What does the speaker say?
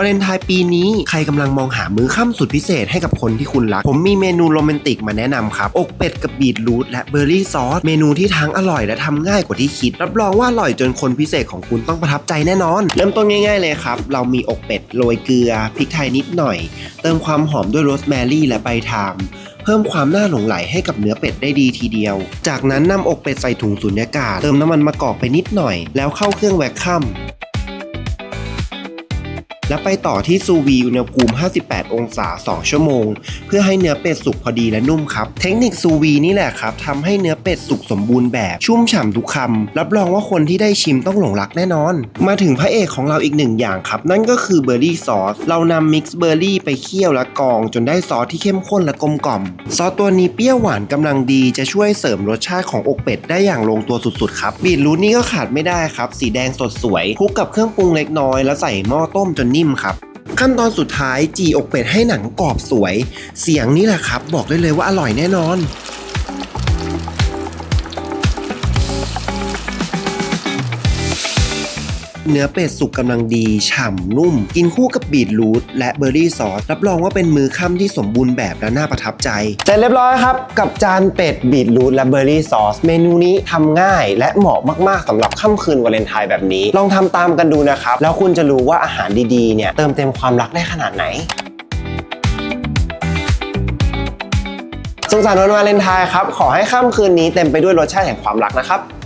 วาเลนไทน์ปีนี้ใครกำลังมองหามื้อค่ำสุดพิเศษให้กับคนที่คุณรัก ผมมีเมนูโรแมนติกมาแนะนำครับ อกเป็ดกับบีทรูทและเบอร์รี่ซอส เมนูที่ทั้งอร่อยและทำง่ายกว่าที่คิด รับรองว่าอร่อยจนคนพิเศษของคุณต้องประทับใจแน่นอน เริ่มต้นง่ายๆเลยครับ เรามีอกเป็ดโรยเกลือพริกไทยนิดหน่อย เติมความหอมด้วยโรสแมรี่และใบไทม์เพิ่มความน่าหลงไหลให้กับเนื้อเป็ดได้ดีทีเดียว จากนั้นนำอกเป็ดใส่ถุงสุญญากาศ เติมน้ำมันมะกอกไปนิดหน่อย แล้วเข้าเครื่องแวคคัม แล้วไปต่อที่ซูวีอุณหภูมิ 58 องศา 2 ชั่วโมง เพื่อให้เนื้อเป็ดสุกพอดีและนุ่มครับ เทคนิคซูวีนี่แหละครับทำให้เนื้อเป็ดสุกสมบูรณ์แบบ ชุ่มฉ่ำทุกคำ รับรองว่าคนที่ได้ชิมต้องหลงรักแน่นอน มาถึงพระเอกของเราอีกหนึ่งอย่างครับ นั่นก็คือเบอร์รี่ซอส เรานำมิกซ์เบอร์รี่ไปเคี่ยวและกรอง จนได้ซอสที่เข้มข้นและกลมกล่อม ซอสตัวนี้เปรี้ยวหวานกำลังดีจะช่วยเสริมรสชาติของอกเป็ดได้อย่างลงตัวสุดๆครับบีทรูทนี่ก็ขาดไม่ได้ครับ สีแดงสดสวยคลุกกับเครื่องปรุงเล็กน้อยแล้วใส่หม้อต้มจนนิ่มครับ ขั้นตอนสุดท้ายจีอกเป็ดให้หนังกรอบสวย เสียงนี่แหละครับ บอกได้เลยว่าอร่อยแน่นอน เนื้อเป็ดสุกกำลังดี ฉ่ำนุ่ม กินคู่กับบีทรูทและเบอร์รี่ซอส รับรองว่าเป็นมือค่ำที่สมบูรณ์แบบและน่าประทับใจ เสร็จเรียบร้อยครับ กับจานเป็ดบีทรูทและเบอร์รี่ซอส เมนูนี้ทำง่าย และเหมาะมากๆสำหรับค่ำคืนวาเลนไทน์แบบนี้ ลองทำตามกันดูนะครับ แล้วคุณจะรู้ว่าอาหารดีๆเนี่ยเติมเต็มความรักได้ขนาดไหนสุขสันต์วันวาเลนไทน์ครับ ขอให้ค่ำคืนนี้เต็มไปด้วยรสชาติแห่งความรักนะครับ